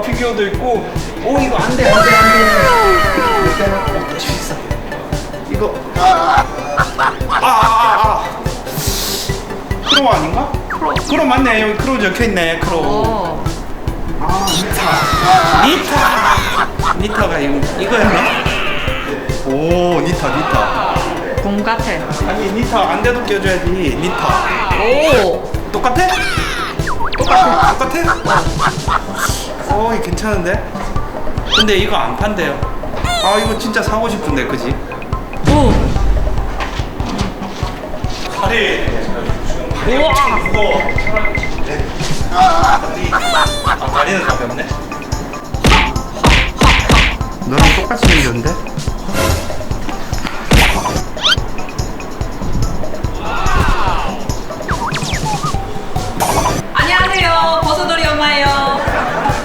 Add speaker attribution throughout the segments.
Speaker 1: 피규어도 있고. 오 이거 안 돼 안 돼 안돼. 어, 있어. 이거. 아, 아, 아. 크로 아닌가? 크로. 크로 맞네. 여기 크로 적혀 있네. 크로.
Speaker 2: 어.
Speaker 1: 아, 니타. 니타. 니타가 이거 이거였나? 오, 니타, 니타.
Speaker 2: 공 같아.
Speaker 1: 아니, 니타 안 돼도 껴줘야지. 니타.
Speaker 2: 오.
Speaker 1: 똑같아? 똑같아. 똑같아? 어, 이 괜찮은데? 근데 이거 안 판대요. 아, 이거 진짜 사고 싶은데, 그지?
Speaker 2: 오.
Speaker 1: 다리.
Speaker 2: 우와.
Speaker 1: 무거워. 아, 다리는 가볍네. 너랑 똑같이 생겼는데?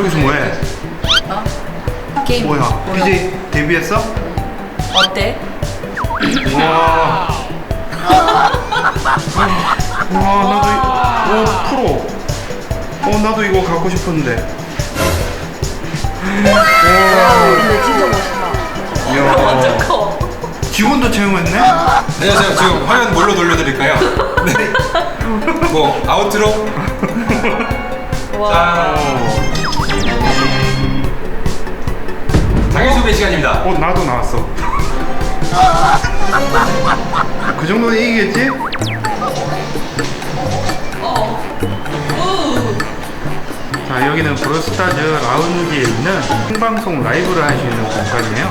Speaker 1: 여기서 뭐해?
Speaker 2: 어? 게임.
Speaker 1: 뭐야? BJ 데뷔했어?
Speaker 2: 어때?
Speaker 1: 와. 와, 나도 이, 오 프로. 어, 나도 이거 갖고 싶었는데. 와.
Speaker 2: 근데 진짜 멋있다. 완전
Speaker 1: 이야.
Speaker 2: 커.
Speaker 1: 직원도 채용했네?
Speaker 3: 안녕하세요. 지금 화면 뭘로 돌려드릴까요? 네. 뭐 아웃트로?
Speaker 2: 와.
Speaker 3: 자, 자기소개 시간입니다.
Speaker 1: 어, 나도 나왔어. 그 정도는 이기겠지?
Speaker 2: 어.
Speaker 1: 자, 여기는 브로스타즈 라운지에 있는 생방송 라이브를 할 수 있는 공간이에요.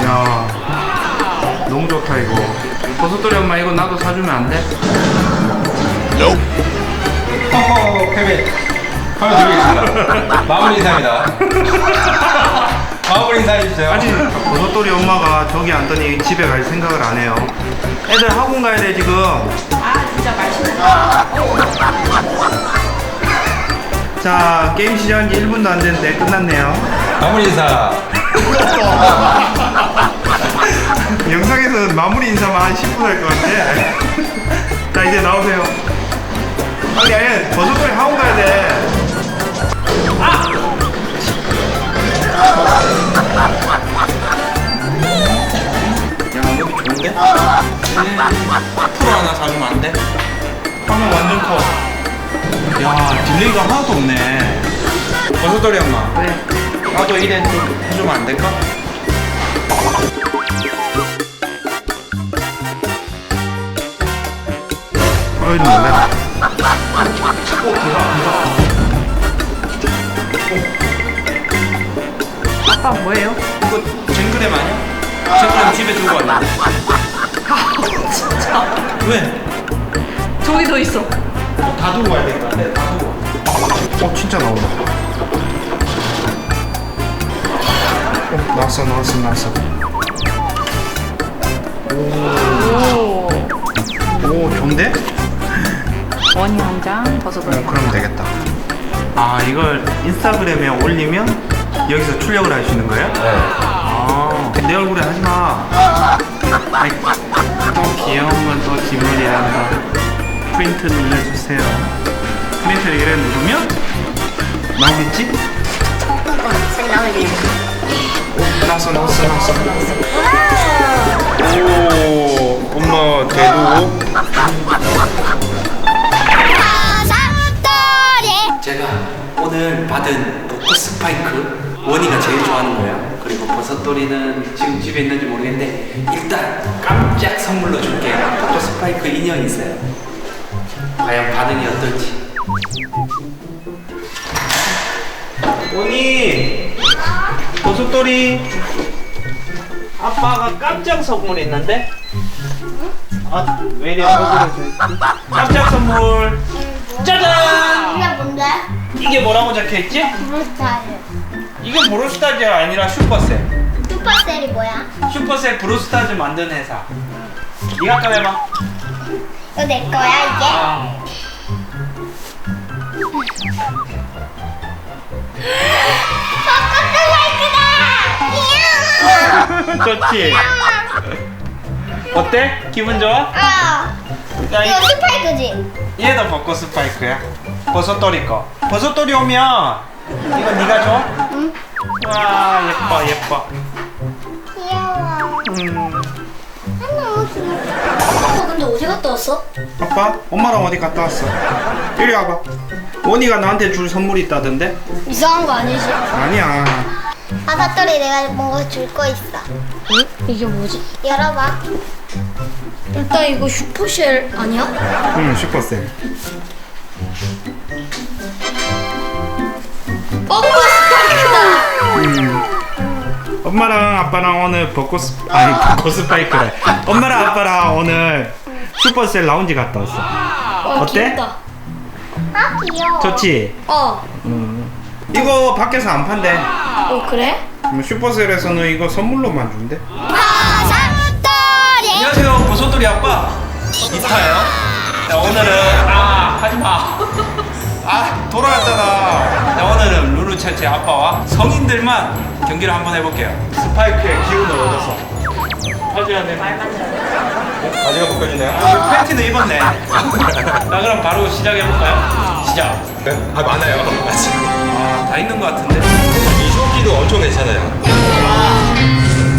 Speaker 1: 이야, 너무 좋다, 이거. 버섯돌이 엄마, 이거 나도 사주면 안 돼?
Speaker 3: 허허 패배. 화면 드리겠습니다. 마무리 인사입니다. 마무리 인사해 주세요.
Speaker 1: 아직 버섯돌이 엄마가 저기 앉더니 집에 갈 생각을 안 해요. 애들 학원 가야 돼, 지금.
Speaker 2: 아 진짜 맛있다.
Speaker 1: 자, 게임 시작한 지 1분도 안 됐는데 끝났네요.
Speaker 3: 마무리 인사.
Speaker 1: 영상에서는 마무리 인사만 한 10분 할 것 같아. 자, 이제 나오세요. 빨리, 아니, 버섯돌이 학원 가야 돼. 야, 여기 좋은데? 프로 하나 사주면 안 돼? 화면 완전 커. 야, 딜레이가 하나도 없네. 버섯돌이 엄마.
Speaker 2: 왜?
Speaker 1: 나도 이래 좀 해주면 안 될까? 어이 놀래
Speaker 2: 아빠 뭐예요?
Speaker 1: 이거 쟁그램 아니야? 쟁그램 집에 두고 왔는데
Speaker 2: 아 진짜.
Speaker 1: 왜?
Speaker 2: 저기도 있어.
Speaker 1: 어, 다 두고 와야 되겠다 네, 다 두고 와. 어 진짜 나온다 어 나왔어 나왔어 나왔어
Speaker 2: 오.
Speaker 1: 오 좋은데?
Speaker 2: 원이 한 장, 버섯돌이.
Speaker 1: 어, 그러면 되겠다. 아, 이걸 인스타그램에 올리면 여기서 출력을 할수 있는 거예요?
Speaker 3: 네.
Speaker 1: 아, 내 얼굴에 하지 마. 아이, 또 귀여운 건 또 기물이란다. 프린트 눌러주세요. 프린트 이래 누르면 나오겠지? 오, 나왔어, 나왔어, 나왔어. 오, 엄마 대도. 제가 오늘 받은 포커 스파이크 원이가 제일 좋아하는 거예요. 그리고 버섯돌이는 지금 집에 있는지 모르겠는데 일단 깜짝 선물로 줄게요. 포커 스파이크 인형이 있어요. 과연 반응이 어떨지. 원이 버섯돌이 아빠가 깜짝 선물 있는데? 아, 왜 이래 얼굴을 저- 깜짝 선물 짜잔!
Speaker 4: 이게 뭔데?
Speaker 1: 이게 뭐라고 적혀있지?
Speaker 4: 브루스타일.
Speaker 1: 이게 브로스타즈가 아니라 슈퍼셀
Speaker 4: 슈퍼셀이 뭐야?
Speaker 1: 슈퍼셀 브로스타즈 만든 회사 네가 아까 해봐
Speaker 4: 이거 내 거야 이게?
Speaker 1: 아.
Speaker 4: 포커스 마이크다!
Speaker 1: 좋지? 어때? 기분 좋아?
Speaker 4: 어.
Speaker 1: 야, 이,
Speaker 4: 이거 스파이크지?
Speaker 1: 얘도 벚꽃 스파이크야. 버섯돌이 거. 버섯돌이 오면 이거 네가 줘?
Speaker 4: 응.
Speaker 1: 와 예뻐 예뻐.
Speaker 4: 귀여워.
Speaker 1: 음.
Speaker 4: 아, 너무. 어, 근데 어디 갔다 왔어?
Speaker 1: 아빠 엄마랑 어디 갔다 왔어? 이리 와봐. 원이가 나한테 줄 선물이 있다던데?
Speaker 4: 이상한 거 아니지?
Speaker 1: 아니야.
Speaker 4: 바닷돌이 내가 뭔가 줄 거 있어.
Speaker 5: 응? 이게 뭐지?
Speaker 4: 열어봐.
Speaker 5: 일단 이거 슈퍼쉘 아니야?
Speaker 1: 응 슈퍼셀. 엄마랑 아빠랑 오늘 벚꽃 스... 아니 벚꽃 스파이크래. 엄마랑 아빠랑 오늘 슈퍼셀 라운지 갔다 왔어.
Speaker 5: 와,
Speaker 1: 어때?
Speaker 5: 귀엽다.
Speaker 4: 아, 귀여워.
Speaker 1: 좋지?
Speaker 5: 어,
Speaker 1: 이거 밖에서 안 판대.
Speaker 5: 어 그래?
Speaker 1: 뭐 슈퍼셀에서는 이거 선물로만 준대.
Speaker 4: 바닷돌이.
Speaker 1: 안녕하세요 버섯돌이 아빠 이타예요. 자 오늘은 아 하지마. 아 돌아왔잖아. 자 오늘은 루루첼체 아빠와 성인들만 경기를 한번 해볼게요. 스파이크의 기운을 얻어서. 터지하네. 어? 바지가 벗겨지네요. 팬티는 입었네. 자 그럼 바로 시작해볼까요? 시작.
Speaker 3: 아 많아요.
Speaker 1: 아다 있는 것 같은데.
Speaker 3: 이 쇼기도 엄청 괜찮아요.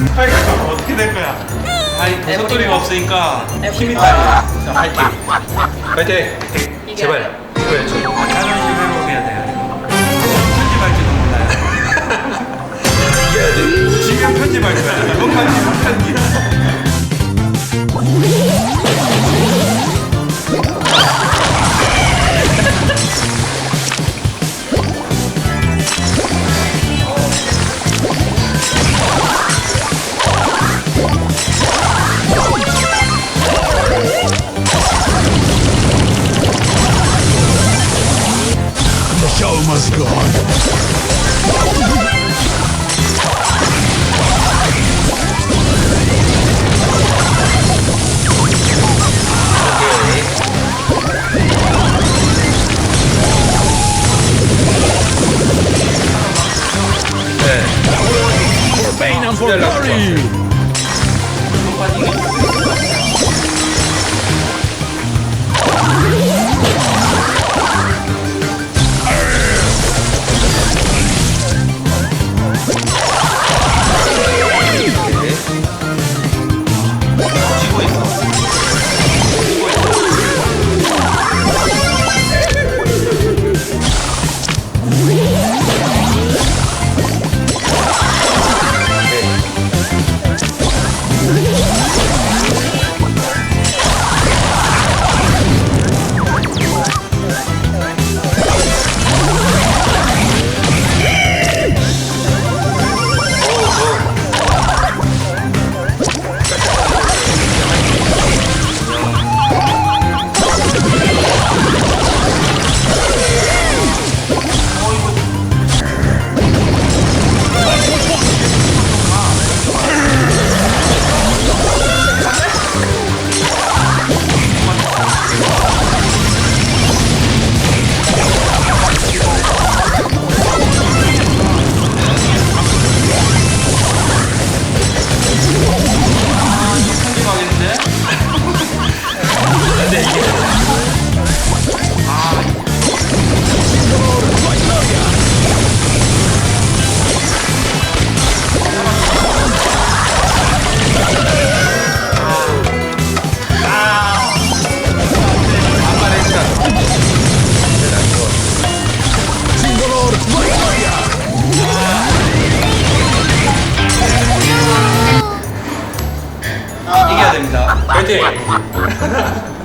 Speaker 1: 스파이크가 어떻게 될 거야? 아이 버섯돌이가 없으니까 힘이 딸려. 자 파이팅.
Speaker 3: 파이팅. 제발. 제발 좀.
Speaker 1: 지금 편집할 거야. 이것만 지금 편집. 됩니다.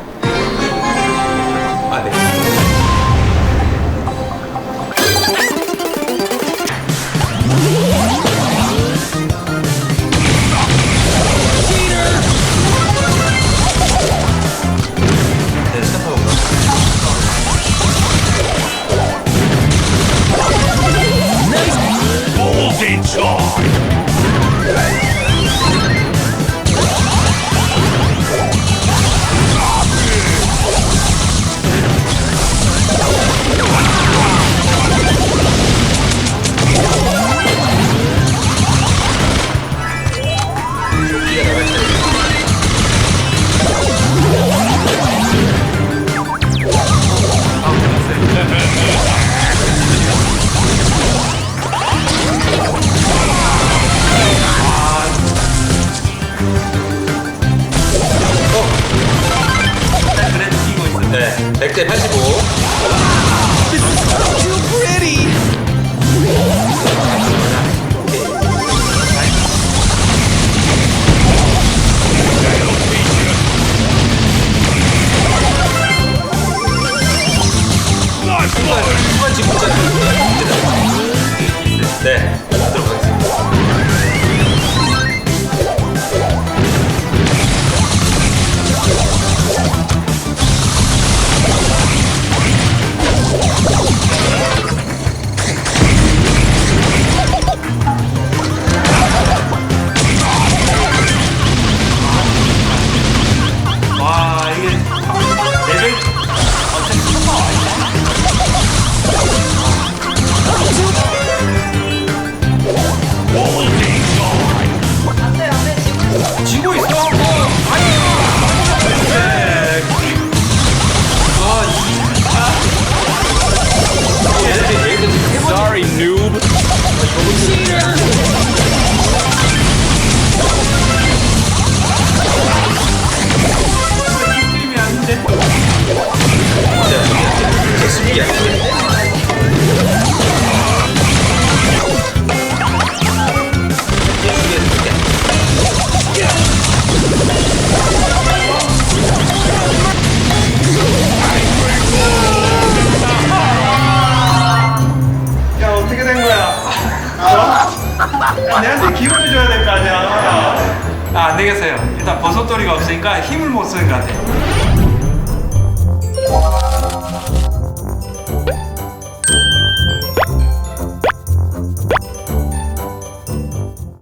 Speaker 3: 100대 85. 한번 지금 문자 네,
Speaker 1: 어? 야, 내한테 기운을 줘야 될 거 아니야 아 안 되겠어요 일단 버섯돌이가 없으니까 힘을 못 쓰는 것 같아요